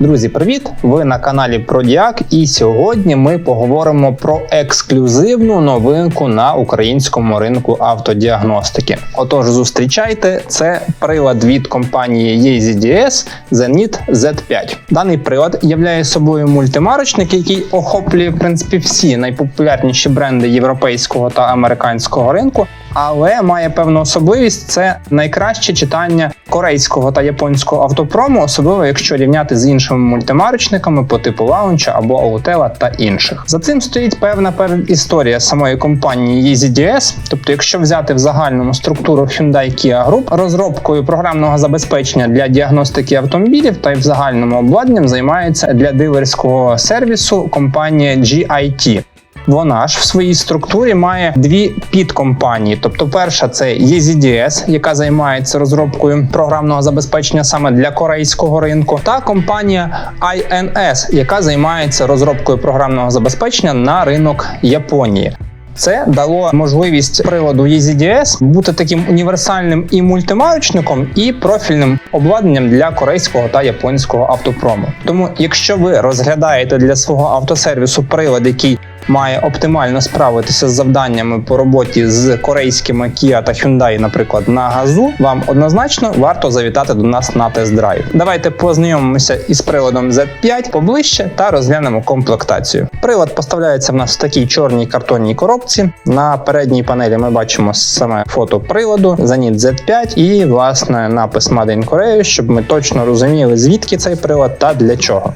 Друзі, привіт! Ви на каналі Продіак, і сьогодні ми поговоримо про ексклюзивну новинку на українському ринку автодіагностики. Отож, зустрічайте це прилад від компанії EasyDS Zenit Z5. Даний прилад являє собою мультимарочник, який охоплює в принципі всі найпопулярніші бренди європейського та американського ринку. Але має певну особливість це найкраще читання корейського та японського автопрому, особливо якщо рівняти з іншими мультимарочниками по типу лаунча або Аутела та інших. За цим стоїть певна історія самої компанії EasyDS. Тобто, якщо взяти в загальному структуру Hyundai Kia Group, розробкою програмного забезпечення для діагностики автомобілів та й в загальному обладнанням займається для дилерського сервісу компанія GIT. Вона ж в своїй структурі має дві підкомпанії. Тобто, перша це EasyDS, яка займається розробкою програмного забезпечення саме для корейського ринку, та компанія INS, яка займається розробкою програмного забезпечення на ринок Японії. Це дало можливість приладу EasyDS бути таким універсальним і мультимарочником, і профільним обладнанням для корейського та японського автопрому. Тому, якщо ви розглядаєте для свого автосервісу прилад, який має оптимально справитися з завданнями по роботі з корейськими Kia та Hyundai, наприклад, на газу, вам однозначно варто завітати до нас на тест-драйв. Давайте познайомимося із приладом Z5 поближче та розглянемо комплектацію. Прилад поставляється в нас в такій чорній картонній коробці. На передній панелі ми бачимо саме фото приладу Zenit Z5 і власне напис Made in Korea, щоб ми точно розуміли, звідки цей прилад та для чого.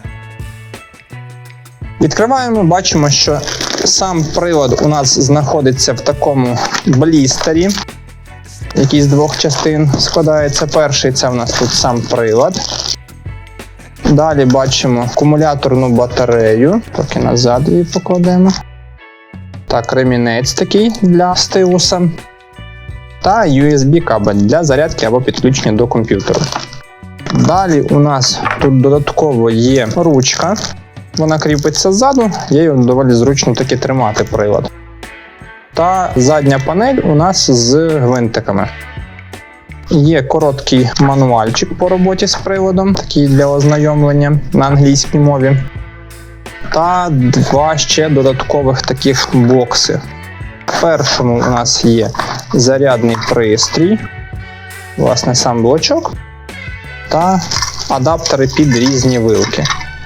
Відкриваємо, бачимо, що сам прилад у нас знаходиться в такому блістері, який з двох частин складається. Перший це у нас тут сам прилад. Далі бачимо акумуляторну батарею, поки назад її покладемо. Так, ремінець такий для стилуса. Та USB кабель для зарядки або підключення до комп'ютеру. Далі у нас тут додатково є ручка. Вона кріпиться ззаду, її доволі зручно таки тримати прилад. Та задня панель у нас з гвинтиками. Є короткий мануальчик по роботі з приладом, такий для ознайомлення на англійській мові. Та два ще додаткових таких бокси. В першому у нас є зарядний пристрій, власне, сам блочок та адаптери під різні вилки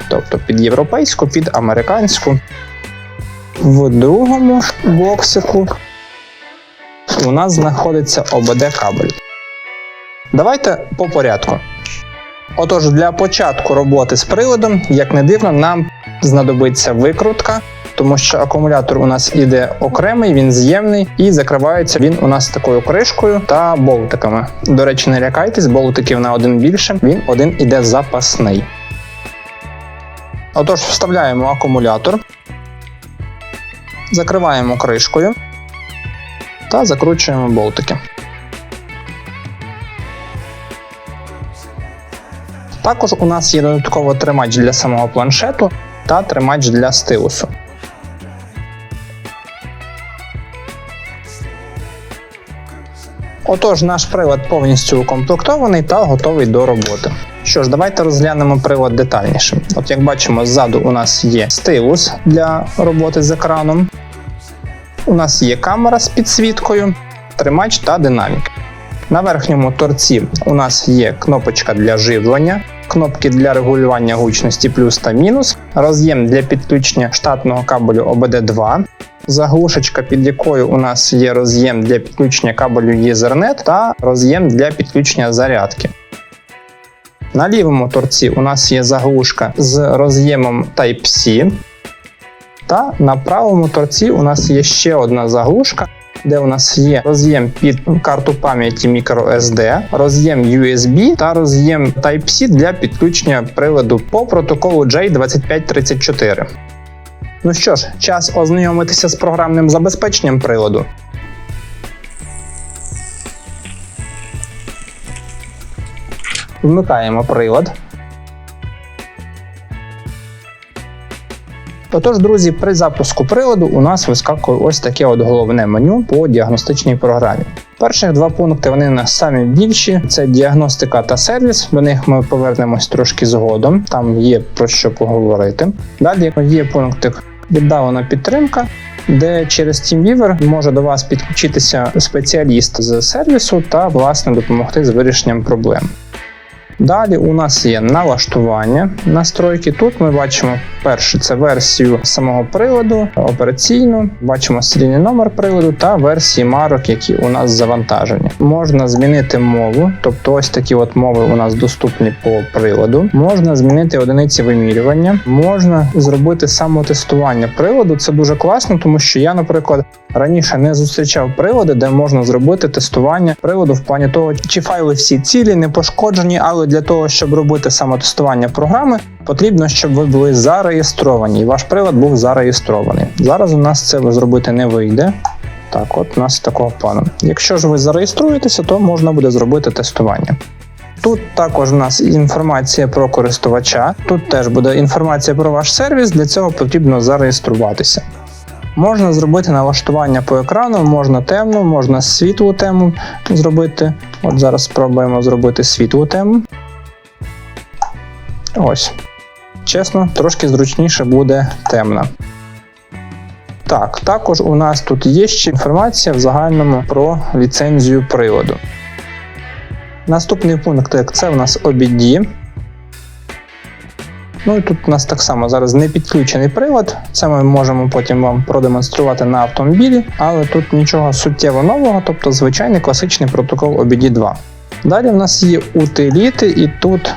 тобто під європейську, під американську. В другому боксику у нас знаходиться обд кабель. Давайте по порядку. Отож, для початку роботи з приладом, як не дивно, нам знадобиться викрутка, тому що акумулятор у нас іде окремий, він з'ємний і закривається він у нас такою кришкою та болтиками. До речі, не лякайтесь, болтиків на один більше, він один іде запасний. Отож, вставляємо акумулятор, закриваємо кришкою та закручуємо болтики. Також у нас є додатково тримач для самого планшету та тримач для стилусу. Отож, наш прилад повністю укомплектований та готовий до роботи. Що ж, давайте розглянемо прилад детальніше. От як бачимо, ззаду у нас є стилус для роботи з екраном. У нас є камера з підсвіткою, тримач та динамік. На верхньому торці у нас є кнопочка для живлення, кнопки для регулювання гучності плюс та мінус, роз'єм для підключення штатного кабелю OBD2, заглушечка, під якою у нас є роз'єм для підключення кабелю Ethernet та роз'єм для підключення зарядки. На лівому торці у нас є заглушка з роз'ємом Type-C. Та на правому торці у нас є ще одна заглушка, де у нас є роз'єм під карту пам'яті microSD, роз'єм USB та роз'єм Type-C для підключення приладу по протоколу J2534. Ну що ж, час ознайомитися з програмним забезпеченням приладу. Вмикаємо прилад. Отож, друзі, при запуску приладу у нас вискакує ось таке от головне меню по діагностичній програмі. Перших два пункти вони у нас самі більші: це діагностика та сервіс. До них ми повернемось трошки згодом. Там є про що поговорити. Далі є пунктик віддалена підтримка. Де через TeamViewer може до вас підключитися спеціаліст з сервісу та власне допомогти з вирішенням проблем. Далі у нас є налаштування настройки. Тут ми бачимо перше це версію самого приладу, операційну, бачимо серійний номер приладу та версії марок, які у нас завантажені. Можна змінити мову, тобто ось такі от мови у нас доступні по приладу. Можна змінити одиниці вимірювання, можна зробити самотестування приладу. Це дуже класно, тому що я, наприклад, раніше не зустрічав прилади, де можна зробити тестування приладу в плані того, чи файли всі цілі, не пошкоджені, але для того, щоб робити самотестування програми, потрібно, щоб ви були зареєстровані, і ваш прилад був зареєстрований. Зараз у нас це зробити не вийде. Так, от у нас такого плану. Якщо ж ви зареєструєтеся, то можна буде зробити тестування. Тут також у нас інформація про користувача. Тут теж буде інформація про ваш сервіс. Для цього потрібно зареєструватися. Можна зробити налаштування по екрану, можна темну, можна світлу тему зробити. От зараз спробуємо зробити світлу тему. Ось. Чесно, трошки зручніше буде темна. Так, також у нас тут є ще інформація в загальному про ліцензію приладу. Наступний пункт це у нас OBD. Ну і тут у нас так само зараз не підключений прилад. Це ми можемо потім вам продемонструвати на автомобілі, але тут нічого суттєво нового, тобто звичайний класичний протокол OBD 2. Далі в нас є утиліти, і тут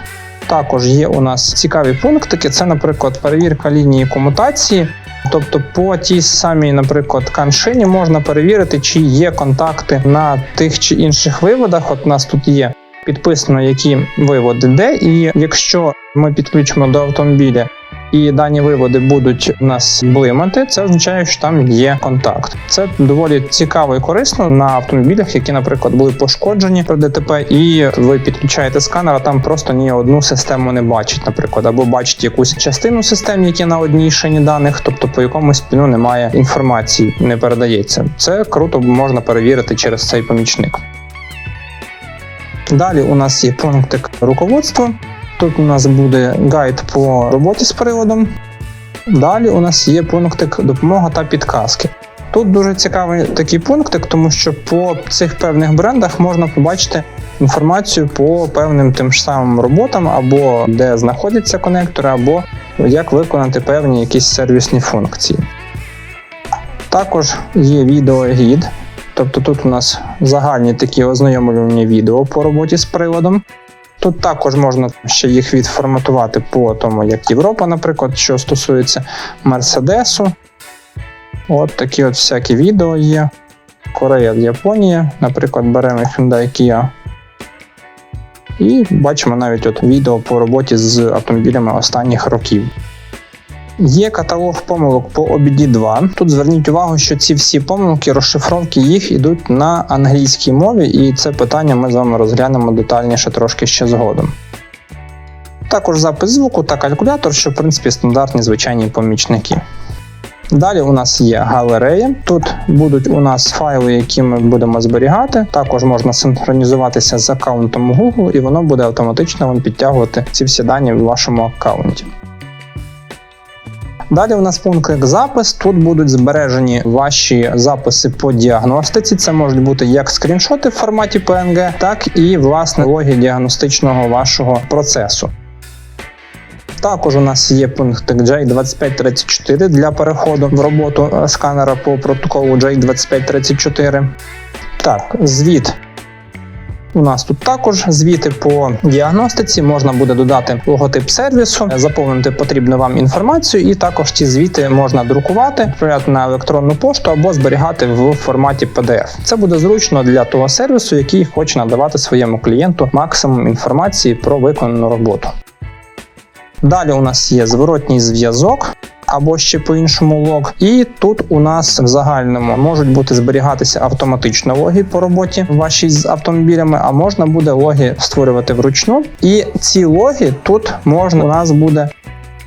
також є у нас цікаві пунктики. Це, наприклад, перевірка лінії комутації. Тобто по тій самій, наприклад, каншині можна перевірити, чи є контакти на тих чи інших виводах. От у нас тут є підписано, які виводи де, і якщо ми підключимо до автомобіля і дані виводи будуть у нас блимати, це означає, що там є контакт. Це доволі цікаво і корисно на автомобілях, які, наприклад, були пошкоджені при ДТП, і ви підключаєте сканер, а там просто ні одну систему не бачить, наприклад, або бачить якусь частину систем, які на одній шині даних, тобто по якомусь піну немає інформації, не передається. Це круто можна перевірити через цей помічник. Далі у нас є пунктик руководства. Тут у нас буде гайд по роботі з приладом. Далі у нас є пунктик допомога та підказки. Тут дуже цікавий такий пунктик, тому що по цих певних брендах можна побачити інформацію по певним тим ж самим роботам, або де знаходяться конектори, або як виконати певні якісь сервісні функції. Також є відеогід, тобто тут у нас загальні такі ознайомлювані відео по роботі з приладом. Тут також можна ще їх відформатувати по тому, як Європа, наприклад, що стосується Мерседесу. От такі от всякі відео є. Корея, Японія, наприклад, беремо Hyundai Kia. І бачимо навіть от відео по роботі з автомобілями останніх років. Є каталог помилок по обіді 2. Тут зверніть увагу, що ці всі помилки, розшифровки їх йдуть на англійській мові, і це питання ми з вами розглянемо детальніше трошки ще згодом. Також запис звуку та калькулятор, що в принципі стандартні звичайні помічники. Далі у нас є галерея. Тут будуть у нас файли, які ми будемо зберігати. Також можна синхронізуватися з аккаунтом Google, і воно буде автоматично вам підтягувати ці всі дані в вашому аккаунті. Далі у нас пункт як запис. Тут будуть збережені ваші записи по діагностиці. Це можуть бути як скріншоти в форматі PNG, так і власне логи діагностичного вашого процесу. Також у нас є пункт J2534 для переходу в роботу сканера по протоколу J2534. Так, звіт у нас тут також звіти по діагностиці, можна буде додати логотип сервісу, заповнити потрібну вам інформацію, і також ці звіти можна друкувати, відправляти на електронну пошту або зберігати в форматі PDF. Це буде зручно для того сервісу, який хоче надавати своєму клієнту максимум інформації про виконану роботу. Далі у нас є зворотній зв'язок або ще по-іншому лог. І тут у нас в загальному можуть бути зберігатися автоматично логи по роботі вашій з автомобілями, а можна буде логи створювати вручну. І ці логи тут можна у нас буде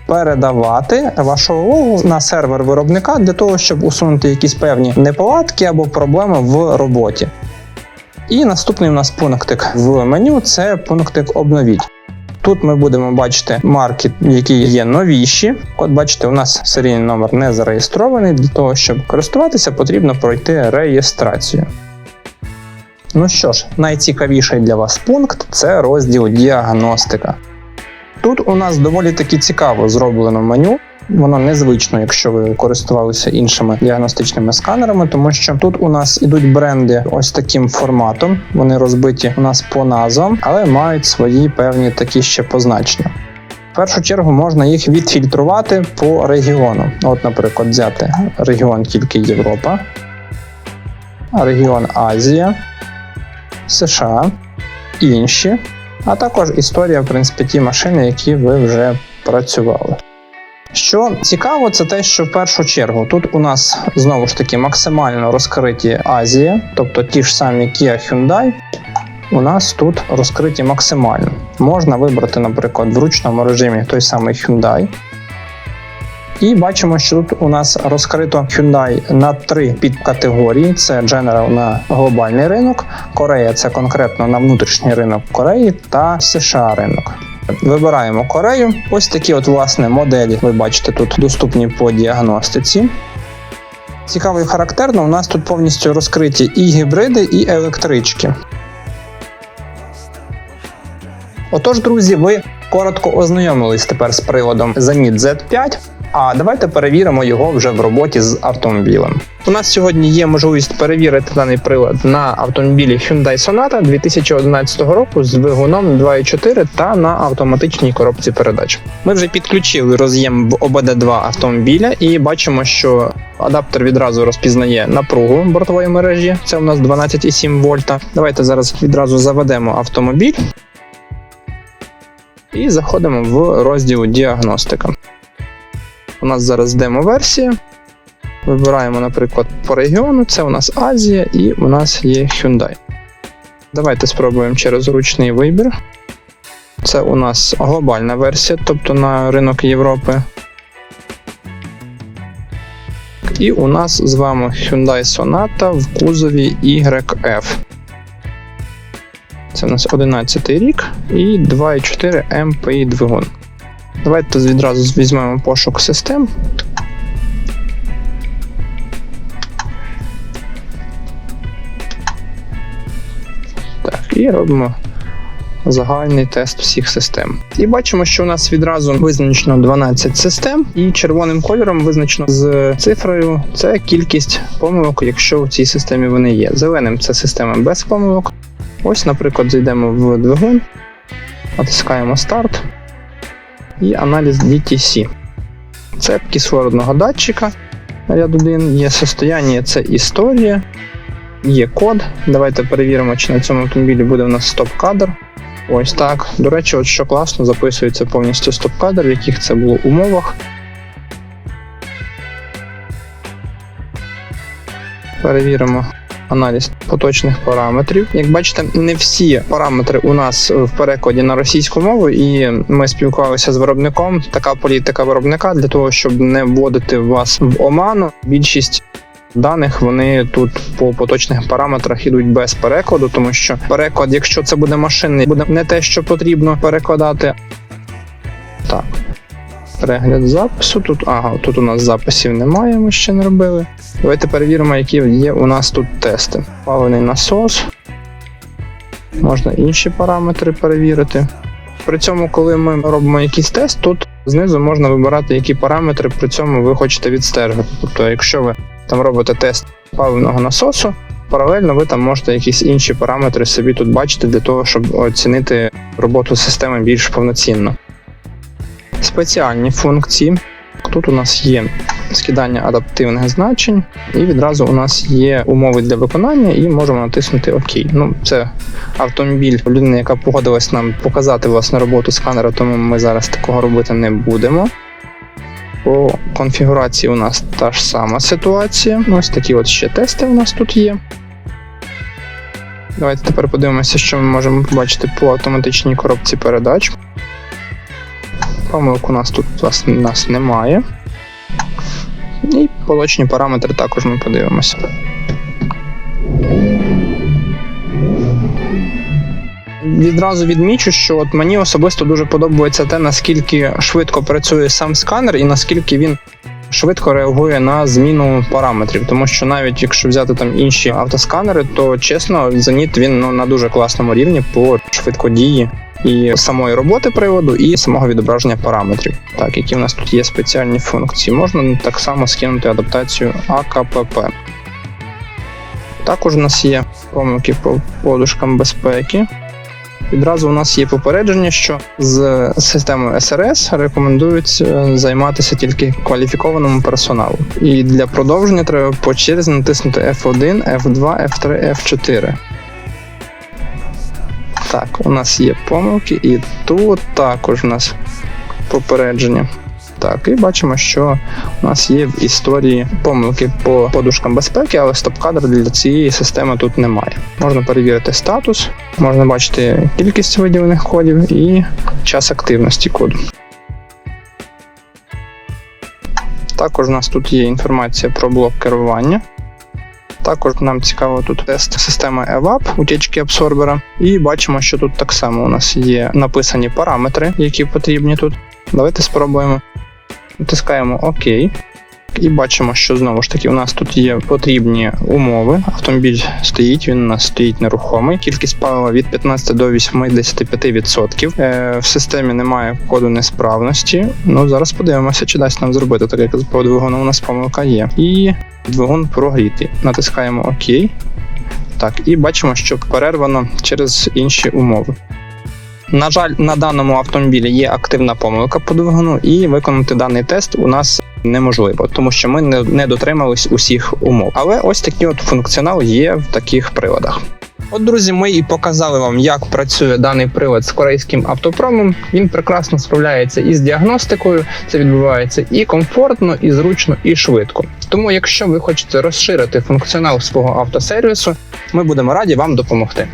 передавати вашу увагу на сервер виробника для того, щоб усунути якісь певні неполадки або проблеми в роботі. І наступний у нас пунктик в меню це пунктик обновіть. Тут ми будемо бачити марки, які є новіші. От бачите, у нас серійний номер не зареєстрований. Для того, щоб користуватися, потрібно пройти реєстрацію. Ну що ж, найцікавіший для вас пункт це розділ діагностика. Тут у нас доволі таки цікаво зроблено меню. Воно незвично, якщо ви користувалися іншими діагностичними сканерами, тому що тут у нас ідуть бренди ось таким форматом. Вони розбиті у нас по назвам, але мають свої певні такі ще позначення. В першу чергу можна їх відфільтрувати по регіону. От, наприклад, взяти регіон тільки Європа, регіон Азія, США, інші, а також історія, в принципі, ті машини, які ви вже працювали. Що цікаво, це те, що в першу чергу тут у нас знову ж таки максимально розкриті Азія, тобто ті ж самі Kia Hyundai, у нас тут розкриті максимально. Можна вибрати, наприклад, в ручному режимі той самий Hyundai. І бачимо, що тут у нас розкрито Hyundai на три підкатегорії: це General на глобальний ринок, Корея це конкретно на внутрішній ринок Кореї та США ринок. Вибираємо Корею. Ось такі от власне моделі ви бачите тут доступні по діагностиці. Цікаво і характерно, у нас тут повністю розкриті і гібриди, і електрички. Отож, друзі, ви коротко ознайомились тепер з приводом Zenit Z5. А давайте перевіримо його вже в роботі з автомобілем. У нас сьогодні є можливість перевірити даний прилад на автомобілі Hyundai Sonata 2011 року з двигуном 2.4 та на автоматичній коробці передач. Ми вже підключили роз'єм в ОБД2 автомобіля і бачимо, що адаптер відразу розпізнає напругу бортової мережі. Це у нас 12,7 вольта. Давайте зараз відразу заведемо автомобіль і заходимо в розділ діагностика. У нас зараз демо-версія. Вибираємо, наприклад, по регіону. Це у нас Азія і у нас є Hyundai. Давайте спробуємо через ручний вибір. Це у нас глобальна версія, тобто на ринок Європи. І у нас з вами Hyundai Sonata в кузові YF. Це у нас 11 рік і 2,4 MPI двигун. Давайте відразу візьмемо пошук систем. Так, і робимо загальний тест всіх систем. І бачимо, що у нас відразу визначено 12 систем, і червоним кольором визначено з цифрою це кількість помилок, якщо в цій системі вони є. Зеленим це система без помилок. Ось, наприклад, зайдемо в двигун, натискаємо старт і аналіз DTC. Це кислородного датчика. Ряд 1, є состояння, це історія, є код. Давайте перевіримо, чи на цьому автомобілі буде у нас стоп-кадр. Ось так. До речі, от що класно, записується повністю стоп-кадр, в яких це було умовах. Перевіримо аналіз поточних параметрів. Як бачите, не всі параметри у нас в перекладі на російську мову, і ми спілкувалися з виробником. Така політика виробника для того, щоб не вводити вас в оману. Більшість даних вони тут по поточних параметрах ідуть без перекладу, тому що переклад, якщо це буде машинний, буде не те, що потрібно перекладати. Так. Перегляд запису. Тут, ага, тут у нас записів немає, ми ще не робили. Давайте перевіримо, які є у нас тут тести. Паливний насос. Можна інші параметри перевірити. При цьому, коли ми робимо якийсь тест, тут знизу можна вибирати, які параметри при цьому ви хочете відстежувати. Тобто, якщо ви там робите тест паливного насосу, паралельно ви там можете якісь інші параметри собі тут бачити для того, щоб оцінити роботу системи більш повноцінно. Спеціальні функції. Тут у нас є скидання адаптивних значень, і відразу у нас є умови для виконання, і можемо натиснути ОК. Ну, це автомобіль людини, яка погодилась нам показати власне роботу сканера, тому ми зараз такого робити не будемо. По конфігурації у нас та ж сама ситуація. Ось такі от ще тести у нас тут є. Давайте тепер подивимося, що ми можемо побачити по автоматичній коробці передач. Помилок у нас тут власне, нас немає. І поточні параметри також ми подивимося. Відразу відмічу, що от мені особисто дуже подобається те, наскільки швидко працює сам сканер і наскільки він швидко реагує на зміну параметрів. Тому що навіть якщо взяти там інші автосканери, то чесно, Zenit він ну, на дуже класному рівні по швидкодії і самої роботи приводу, і самого відображення параметрів. Так, які в нас тут є спеціальні функції. Можна так само скинути адаптацію АКПП. Також у нас є помилки по подушкам безпеки. Відразу у нас є попередження, що з системою СРС рекомендують е, займатися тільки кваліфікованому персоналу. І для продовження треба по черзі натиснути F1, F2, F3, F4. Так, у нас є помилки, і тут також у нас попередження. Так, і бачимо, що у нас є в історії помилки по подушкам безпеки, але стоп-кадр для цієї системи тут немає. Можна перевірити статус, можна бачити кількість виділених кодів і час активності коду. Також у нас тут є інформація про блок керування. Також нам цікаво тут тест системи EVAP, утічки абсорбера. І бачимо, що тут так само у нас є написані параметри, які потрібні тут. Давайте спробуємо. Натискаємо ОК. І бачимо, що знову ж таки у нас тут є потрібні умови. Автомобіль стоїть, він у нас стоїть нерухомий. Кількість палива від 15 до 85%. Е, в системі немає коду несправності. Ну зараз подивимося, чи дасть нам зробити, так як по двигуну у нас помилка є. І двигун прогрітий. Натискаємо ОК. Так, і бачимо, що перервано через інші умови. На жаль, на даному автомобілі є активна помилка по двигуну, і виконати даний тест у нас неможливо, тому що ми не, дотримались усіх умов. Але ось такий от функціонал є в таких приладах. От, друзі, ми і показали вам, як працює даний прилад з корейським автопромом. Він прекрасно справляється із діагностикою. Це відбувається і комфортно, і зручно, і швидко. Тому, якщо ви хочете розширити функціонал свого автосервісу, ми будемо раді вам допомогти.